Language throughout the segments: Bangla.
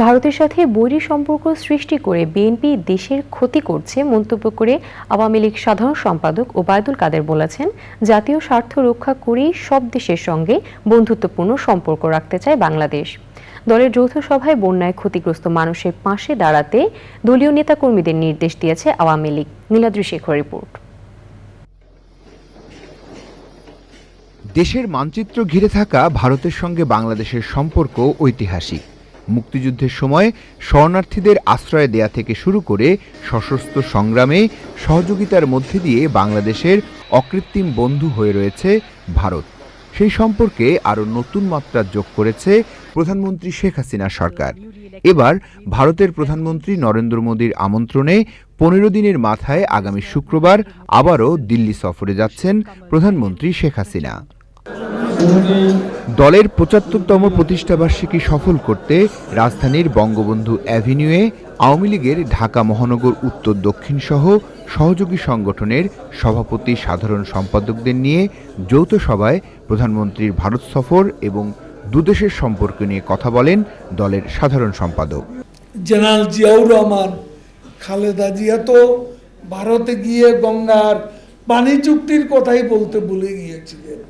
ভারতের সাথে বৈরী সম্পর্ক সৃষ্টি করে বিএনপি দেশের ক্ষতি করছে মন্তব্য করে আওয়ামী লীগ সাধারণ সম্পাদক ওবায়দুল কাদের বলেছেন, জাতীয় স্বার্থ রক্ষা করেই সব দেশের সঙ্গে বন্ধুত্বপূর্ণ সম্পর্ক রাখতে চায় বাংলাদেশ। দলের যৌথ সভায় বন্যায় ক্ষতিগ্রস্ত মানুষের পাশে দাঁড়াতে দলীয় নেতাকর্মীদের নির্দেশ দিয়েছে আওয়ামী লীগ। নীলাদ্রি শেখর রিপোর্ট। দেশের মানচিত্র ঘিরে থাকা ভারতের সঙ্গে বাংলাদেশের সম্পর্ক ঐতিহাসিক। মুক্তিযুদ্ধের সময় শরণার্থীদের আশ্রয় দেয়া থেকে শুরু করে সশস্ত্র সংগ্রামে সহযোগিতার মধ্যে দিয়ে বাংলাদেশের অকৃত্রিম বন্ধু হয়ে রয়েছে ভারত। সেই সম্পর্কে আরও নতুন মাত্রা যোগ করেছে প্রধানমন্ত্রী শেখ হাসিনা সরকার। এবার ভারতের প্রধানমন্ত্রী নরেন্দ্র মোদীর আমন্ত্রণে পনেরো দিনের মাথায় আগামী শুক্রবার আবারও দিল্লি সফরে যাচ্ছেন প্রধানমন্ত্রী শেখ হাসিনা। দলের পঁচাত্তরতম প্রতিষ্ঠাবার্ষিকী সফল করতে রাজধানীর বঙ্গবন্ধু অ্যাভিনিউয়ে, আওয়ামী লীগের ঢাকা মহানগর উত্তর দক্ষিণ সহ সহযোগী সংগঠনের সভাপতি সাধারণ সম্পাদকদের নিয়ে যৌথ সভায় প্রধানমন্ত্রীর ভারত সফর এবং দুদেশের সম্পর্ক নিয়ে কথা বলেন দলের সাধারণ সম্পাদক। জেনারেল জিয়াউর রহমান, খালেদা জিয়া তো ভারতে গিয়ে গঙ্গার পানি চুক্তির কথাই বলতে ভুলে গিয়েছিলেন।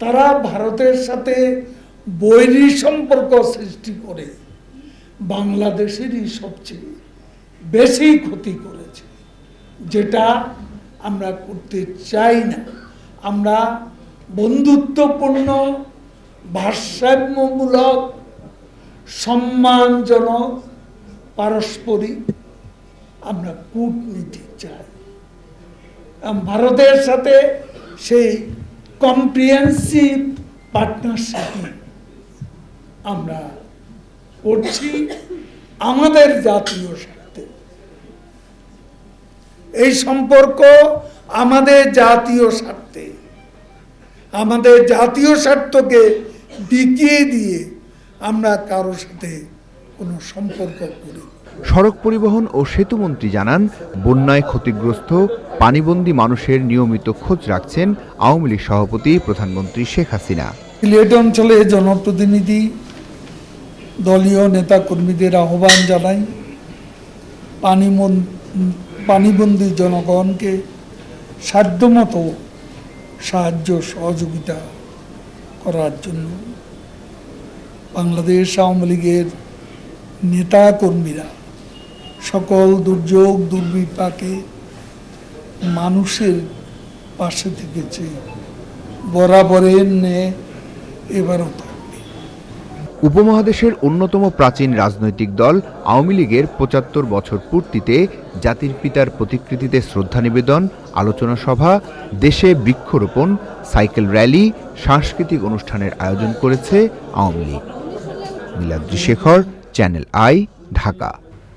তারা ভারতের সাথে বৈরী সম্পর্ক সৃষ্টি করে বাংলাদেশেরই সবচেয়ে বেশি ক্ষতি করেছে, যেটা আমরা করতে চাই না। আমরা বন্ধুত্বপূর্ণ, ভারসাম্যমূলক, সম্মানজনক, পারস্পরিক আমরা কূটনীতি চাই। ভারতের সাথে সেই কম্প্রিহেন্সিভ পার্টনারশিপ আমরা করছি আমাদের জাতীয় স্বার্থে এই সম্পর্ক আমাদের জাতীয় স্বার্থে আমাদের জাতীয় স্বার্থকে বিকিয়ে দিয়ে আমরা কারোর সাথে কোনো সম্পর্ক করি। সড়ক পরিবহন ও সেতুমন্ত্রী জানান, বন্যায় ক্ষতিগ্রস্ত, পানিবন্দী মানুষের নিয়মিত খোঁজ রাখছেন আওয়ামী লীগ সভাপতি প্রধানমন্ত্রী শেখ হাসিনা। সিলেট অঞ্চলে জনপ্রতিনিধি, দলীয় নেতা কর্মীদের আহ্বান জানাই। পানি পানিবন্দী জনগণকে সাধ্যমতো সাহায্য সহযোগিতা করার জন্য বাংলাদেশ আওয়ামী লীগের নেতা কর্মীরা সকল দুর্যোগ, দুর্বিপাকে মানুষের পাশে থেকেছে। বরাবরের ন্যায় এবারও উপমহাদেশের অন্যতম প্রাচীন রাজনৈতিক দল আওয়ামী লীগের পঁচাত্তর বছর পূর্তিতে জাতির পিতার প্রতিকৃতিতে শ্রদ্ধা নিবেদন, আলোচনা সভা, দেশে বৃক্ষরোপণ, সাইকেল র্যালি, সাংস্কৃতিক অনুষ্ঠানের আয়োজন করেছে Awami League. Niladri Shekhar channel i, Dhaka.